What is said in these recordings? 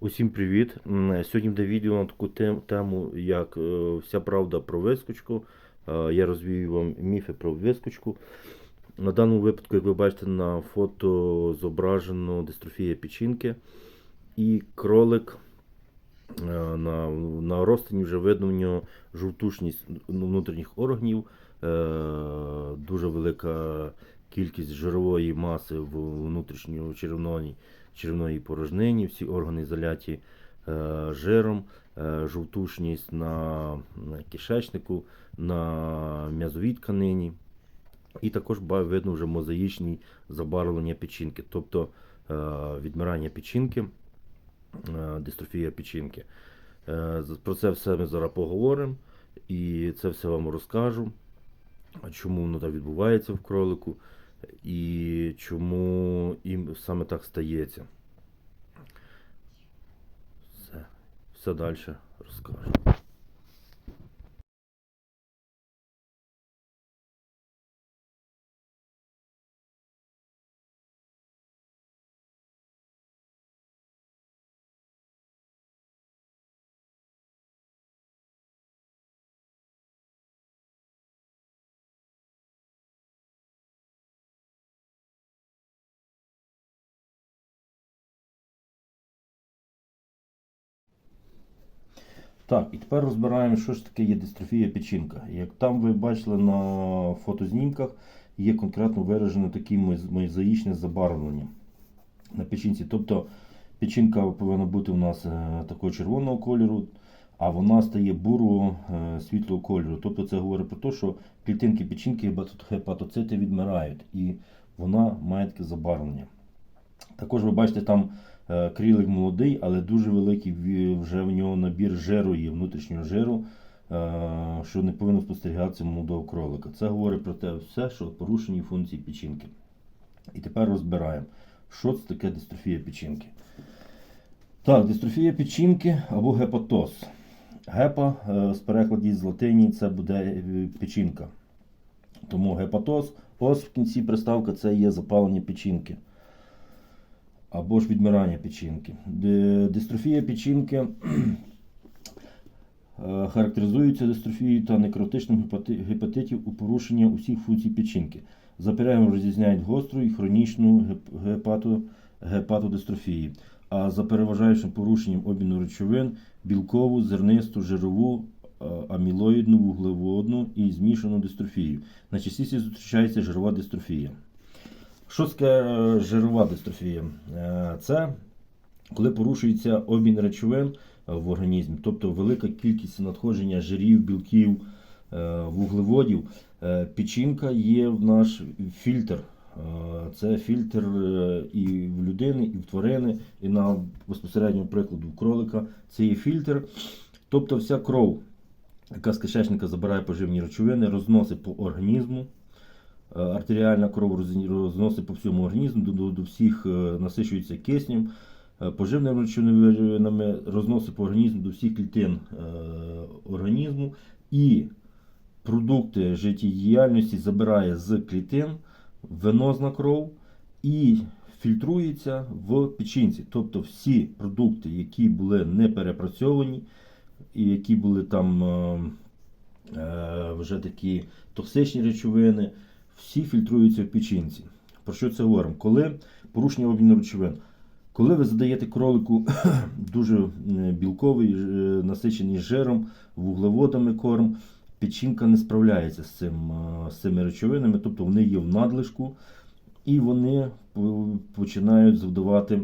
Усім привіт! Сьогодні буде відео на таку тем- тему, як е, вся правда про вискочку. Е, Я розвію вам міфи про вискочку. На даному випадку, як ви бачите, на фото зображено дистрофія печінки і кролик. е, На, на розтині вже видно в нього жовтушність внутрішніх органів, дуже велика кількість жирової маси в внутрішньочеревної черевної порожнині, всі органи заляті е, жиром, е, жовтушність на, кишечнику, на м'язовій тканині. І також видно вже мозаїчні забарвлення печінки, тобто е, відмирання печінки, дистрофія печінки. Про це все ми зараз поговоримо і це все вам розкажу, чому воно так відбувається в кролику і чому їм саме так стається. Все, все далі розкажу. Так, і тепер розбираємо, що ж таке є дистрофія печінка. Як там ви бачили на фотознімках, є конкретно виражено таке мозаїчне забарвлення на печінці. Тобто печінка повинна бути у нас е, такого червоного кольору, а вона стає бурого е, світлого кольору. Тобто це говорить про те, що клітинки печінки гепато- гепатоцити відмирають, і вона має таке забарвлення. Також ви бачите, там е, крілик молодий, але дуже великий вже в нього набір жиру є, внутрішнього жиру, е, що не повинно спостерігатися молодого кролика. Це говорить про те все, що порушені функції печінки. І тепер розбираємо, що це таке дистрофія печінки. Так, дистрофія печінки або гепатоз. Гепа е, з перекладі з латині це буде печінка. Тому гепатоз, ос в кінці приставка це є запалення печінки або ж відмирання печінки. Дистрофія печінки е, характеризується дистрофією та некротичним гепати- гепатитів у порушення усіх функцій печінки. За перебігом розрізняють гостру і хронічну геп- гепато, гепатодистрофії, а за переважаючим порушенням обміну речовин білкову, зернисту, жирову, е, амілоїдну, вуглеводну і змішану дистрофію. Найчастіше зустрічається жирова дистрофія. Що е, жирова дистрофія? Е, Це коли порушується обмін речовин е, в організмі, тобто велика кількість надходження жирів, білків, вуглеводів. Печінка є в наш фільтр. Це фільтр і в людини, і в тварини, і на безпосередньому прикладу в кролика. Це є фільтр. Тобто вся кров, яка з кишечника забирає поживні речовини, розносить по організму. Е, Артеріальна кров розносить по всьому організму, до, до, до всіх е, насичується киснем, е, поживними речовинами розносить по організму до всіх клітин організму і продукти життєдіяльності забирає з клітин, венозна кров і фільтрується в печінці. Тобто всі продукти, які були не перепрацьовані, і які були там е, вже такі токсичні речовини, всі фільтруються в печінці. Про що це говоримо? Коли порушення обміну речовин, коли ви задаєте кролику дуже е, білковий, е, насичений жиром, вуглеводами корм, печінка не справляється з, цим, е, з цими речовинами, тобто вони є в надлишку, і вони починають завдавати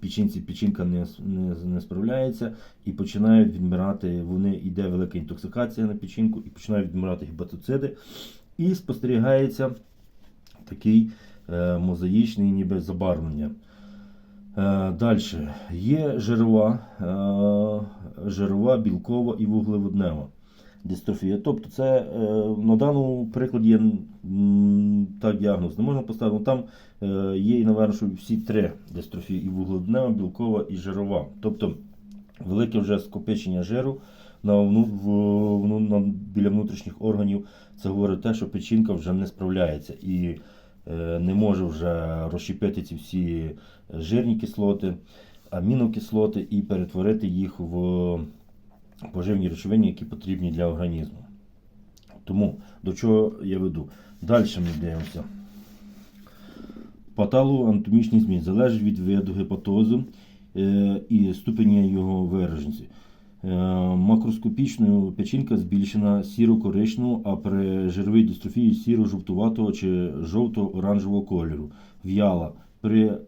печінці, печінка не, не, не справляється і починають відмирати, вони йде велика інтоксикація на печінку і починають відмирати гепатоциди. І спостерігається такий е, мозаїчний ніби забарвлення. Е, Далі є жирова, е, жирова, білкова і вуглеводнева дистрофія. Тобто, це на даному прикладі м, так діагноз не можна поставити. Ну, Там є і, напевно, що всі три дистрофії: і вуглеводнева, білкова і жирова. Тобто велике вже скопичення жиру на, вну, в, на, біля внутрішніх органів. Це говорить те, що печінка вже не справляється і е, не може вже розщепити ці всі жирні кислоти. амінокислоти і перетворити їх в поживні речовини, які потрібні для організму. Тому до чого я веду? Далі ми дивимося. Паталоанатомічні зміни залежить від виду гепатозу е, і ступеня його вираженості. Е, макроскопічною печінка збільшена сіро-коричневого, а при жировій дистрофії сіро-жовтуватого чи жовто-оранжевого кольору. В'яла. При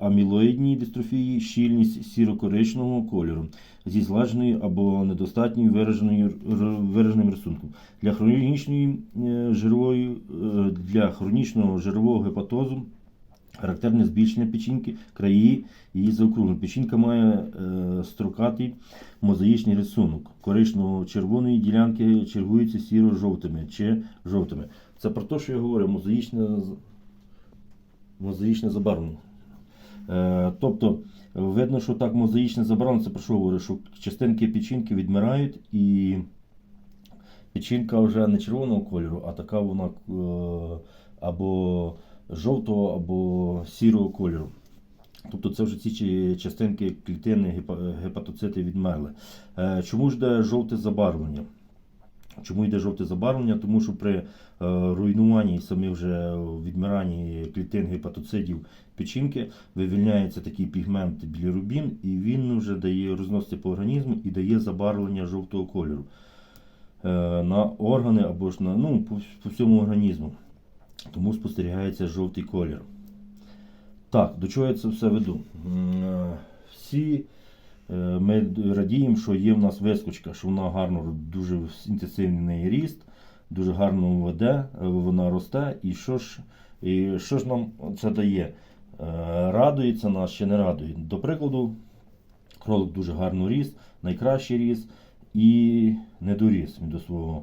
амілоїдній дистрофії щільність сіро-коричневого кольору зі зладженою або недостатньою вираженим рисунком. Для хронічної е, жирової, е, для хронічного жирового гепатозу Характерне збільшення печінки, краї її заокруглені. Печінка має е, строкатий мозаїчний рисунок. Коричнево-червоної ділянки чергуються сіро-жовтими чи жовтими. Це про те, що я говорю, мозаїчне, мозаїчне забарвлення. Е, тобто, видно, що так мозаїчне забарвлення, це про що говорю, що частинки печінки відмирають і печінка вже не червоного кольору, а така вона е, або жовтого, або сірого кольору. Тобто це вже ці частинки клітини гепа- гепатоцити відмерли. Е, Чому ж йде жовте забарвлення? Чому йде жовте забарвлення? Тому що при е, руйнуванні і вже відмиранні клітин гепатоцидів печінки вивільняється такий пігмент білірубін, і він вже дає розноситься по організму і дає забарвлення жовтого кольору е, на органи або ж на ну, по всьому організму. Тому спостерігається жовтий колір. Так, до чого я це все веду? Е, Всі е, ми радіємо, що є в нас вискочка, що вона гарно, дуже інтенсивний неї ріст, дуже гарно веде, е, вона росте. І що ж, і що ж нам це дає? Радує це нас чи не радує? До прикладу, кролик дуже гарно ріс, найкращий ріс і не доріс до свого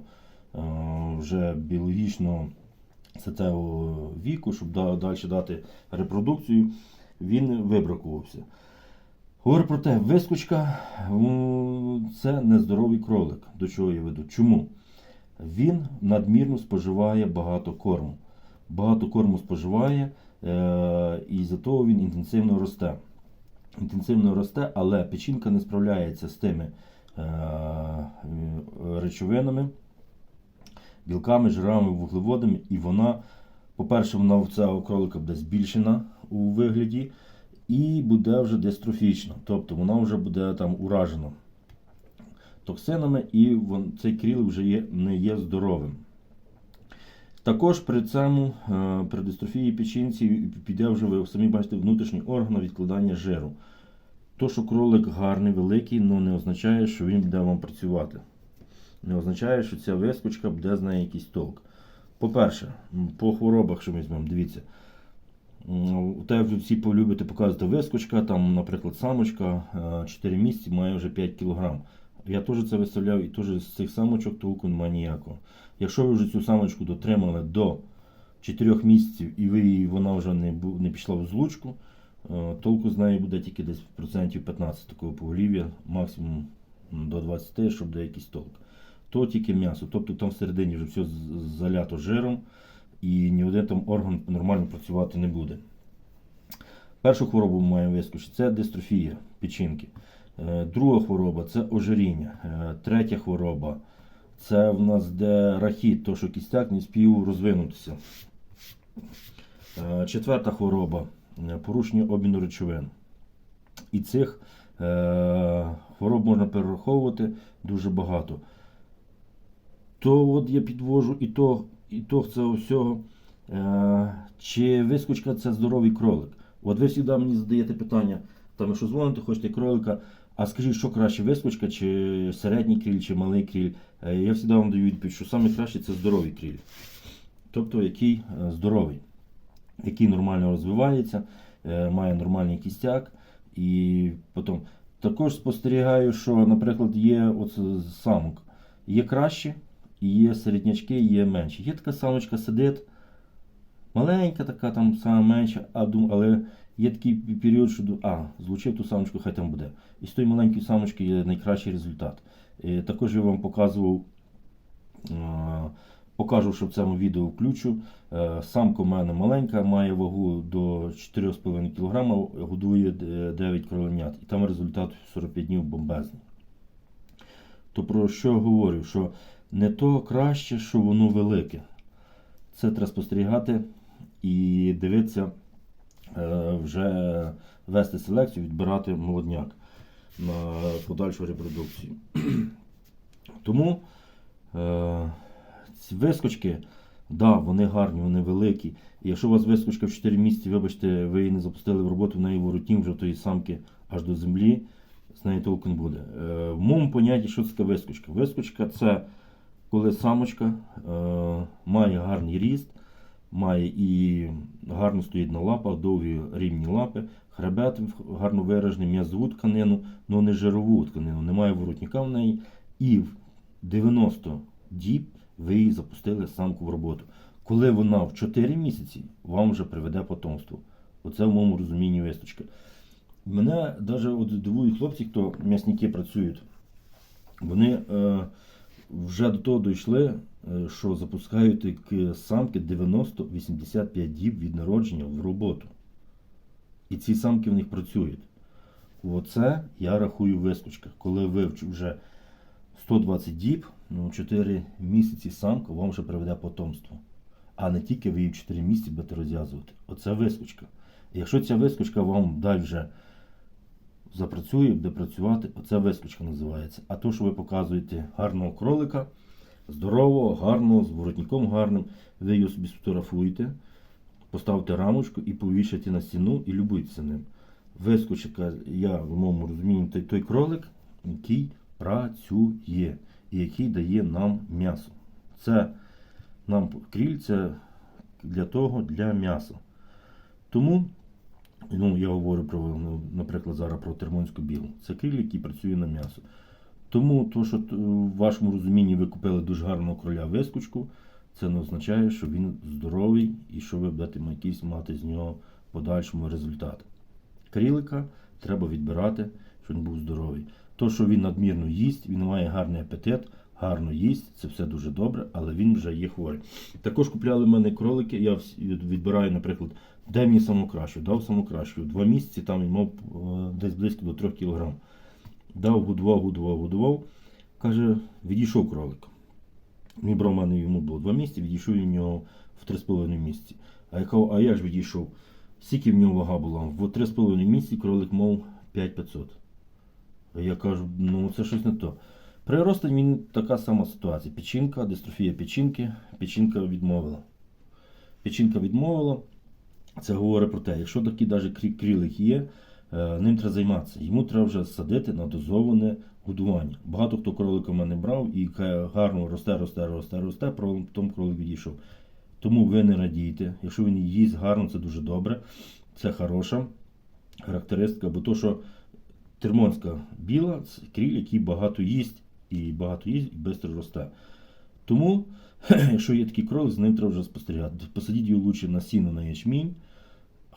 вже біологічного статевого віку, щоб далі дати репродукцію, він вибракувався. Говорю про те, вискочка це нездоровий кролик. До чого я веду? Чому? Він надмірно споживає багато корму. Багато корму споживає, е, і за того він інтенсивно росте. Інтенсивно росте, але печінка не справляється з тими е, е, речовинами, білками, жирами, вуглеводами, і вона, по-перше, вона в цього кролика буде збільшена у вигляді і буде вже дистрофічна. Тобто вона вже буде там уражена токсинами, і вон, цей кріл вже є, не є здоровим. Також при цьому, е, при дистрофії печінці піде вже, ви самі бачите, внутрішній орган відкладання жиру. То, що кролик гарний, великий, ну не означає, що він буде вам працювати. Не означає, що ця вискочка буде з неї якийсь толк. По-перше, по хворобах, що ми візьмемо, дивіться. Вже всі полюбите показувати вискочка, там, наприклад, самочка е, 4 місяці має вже 5 кг. Я теж це виставляв і теж з цих самочок толку немає ніякого. Якщо ви вже цю самочку дотримали до 4 місяців і ви, вона вже не, не пішла в злучку, е, толку з неї буде тільки десь процентів 15 такого поголів'я, максимум до 20, щоб буде якийсь толк. То тільки м'ясо. Тобто там всередині вже все залято жиром і ні один там орган нормально працювати не буде. Першу хворобу ми маємо вискочити це дистрофія печінки. Е, Друга хвороба це ожиріння. Е, Третя хвороба це в нас де рахіт, то що кістяк не спів розвинутися. Е, Четверта хвороба порушення обміну речовин. І цих хвороб можна перераховувати дуже багато. То от я підвожу і то, і то цього всього. Е, чи вискочка це здоровий кролик? От ви завжди мені задаєте питання, там, якщо дзвоните, хочете кролика, а скажіть, що краще, вискочка, чи середній кріль, чи малий кріль? Е, Я завжди вам даю відповідь, що саме краще це здоровий кріль. Тобто, який е, здоровий, який нормально розвивається, має нормальний кістяк. І потім також спостерігаю, що, наприклад, є от самок. Є кращі, є середнячки, є менші. Є така самочка сидить, маленька така, там сама менша, а дум, але є такий період, що а, злучив ту самочку, хай там буде. І з тої маленької самочки є найкращий результат. І також я вам показував Покажу, що в цьому відео включу. Е, Самка в мене маленька, має вагу до 4,5 кг, годує е, 9 кроленят. І там результат 45 днів бомбезний. То про що я говорю? Що не то краще, що воно велике. Це треба спостерігати і дивитися, е, вже вести селекцію, відбирати молодняк на подальшу репродукцію. Тому е, ці вискочки, да, вони гарні, вони великі. І якщо у вас вискочка в 4 місяці, вибачте, ви її не запустили в роботу, в неї воротнім вже тої самки аж до землі, з неї толку не буде. Е, в моєму понятті, що це вискочка? Вискочка це коли самочка е, має гарний ріст, має і гарно стоїть на лапах, довгі рівні лапи, хребет гарно виражений, м'язову тканину, але не жирову тканину, немає воротника в неї. І в 90 діб ви її запустили самку в роботу. Коли вона в 4 місяці вам вже приведе потомство. Оце в моєму розумінні висточка. Мене навіть дивують хлопці, хто м'ясники працюють. Вони е, вже до того дійшли, е, що запускають такі самки 90-85 діб від народження в роботу. І ці самки в них працюють. Оце я рахую вискочка. Коли ви вже 120 діб, ну 4 місяці самка вам вже приведе потомство. А не тільки ви її 4 місяці будете розв'язувати. Оце вискочка. Якщо ця вискочка вам далі вже запрацює, буде працювати, оце вискочка називається. А то, що ви показуєте гарного кролика, здорового, гарного, з воротником гарним, ви його собі сфотографуєте, поставте рамочку і повішайте на стіну і любуйтеся ним. Вискочка, я в моєму розумінні, той, той кролик, який працює і який дає нам м'ясо. Це нам крильця для того, для м'яса. Тому Ну, я говорю про, ну, наприклад, зараз про термонську білу. Це криль, який працює на м'ясо. Тому то, що в вашому розумінні ви купили дуже гарного кроля вискочку, це не означає, що він здоровий і що ви будете якийсь мати з нього подальшому результат. Крілика треба відбирати, щоб він був здоровий. То, що він надмірно їсть, він має гарний апетит, гарно їсть, це все дуже добре, але він вже є хворий. Також купляли в мене кролики, я відбираю, наприклад, де мені саму кращу? Дав саму кращу. Два місяці там він мав е, десь близько до 3 кг. Дав, годував, годував, годував. Каже, відійшов кролик. Він брав мене йому було 2 місяці, відійшов він в нього в 3,5 місяці. А я кажу, а як ж відійшов? Скільки в нього вага була? В 3,5 місяці кролик мав 5500. А я кажу, ну це щось не то. При ростень він така сама ситуація. Печінка, дистрофія печінки, печінка відмовила. Печінка відмовила. Це говорить про те, якщо такий навіть крі- крілик є, е, ним треба займатися. Йому треба вже садити на дозоване годування. Багато хто кролика в мене брав і гарно росте, росте, росте, росте, потім кролик відійшов. Тому ви не радійте. Якщо він їсть гарно, це дуже добре. Це хороша характеристика, бо то, що термонська біла, це кріль, який багато їсть, і багато їсть, і швидко росте. Тому, якщо є такий кролик, з ним треба вже спостерігати. Посадіть його лучше на сіно на ячмінь.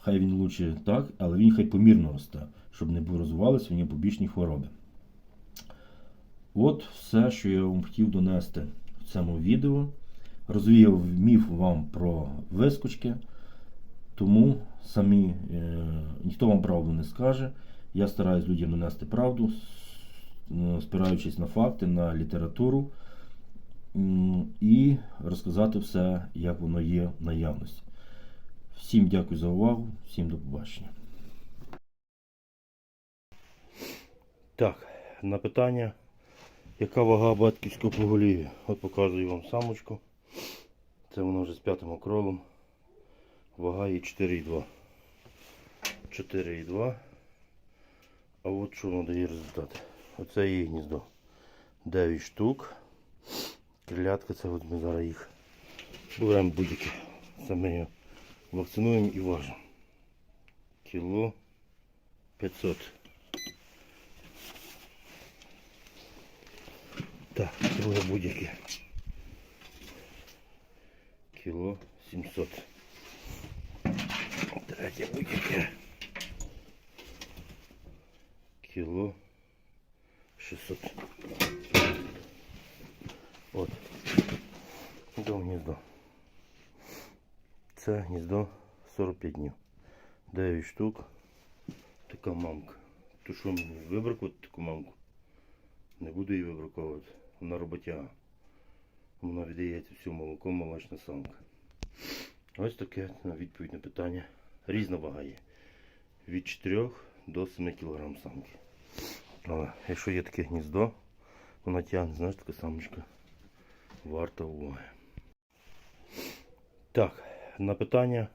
Хай він лучше так, але він хай помірно росте, щоб не розвивалися в нього побічні хвороби. От все, що я вам хотів донести в цьому відео. Розвіяв міф вам про вискочки, тому самі е, ніхто вам правду не скаже. Я стараюсь людям донести правду, е, спираючись на факти, на літературу і розказати все, як воно є в наявності. Всім дякую за увагу, всім до побачення. Так, на питання, яка вага батьківського поголів'я? От показую вам самочку. Це воно вже з п'ятим окролом. Вага її 4,2. 4,2. А от що воно дає результати. Оце її гніздо. 9 штук. Крилятка, це от ми зараз їх беремо будь-які. Це ми вакцинуємо і важимо. Кіло 500. Так, друге будь-яке. Кіло 700. Третє будь-яке. Кіло 600. От. До гніздо. Це гніздо 45 днів. 9 штук. Така мамка. То що мені вибракувати таку мамку? Не буду її вибраковувати. Вона роботяга. Вона віддається всю молоко, молочна самка. Ось таке на відповідь на питання. Різна вага є. Від 4 до 7 кг самки. Але якщо є таке гніздо, вона тягне, знаєш, така самочка. Варта уваги. Так, на питання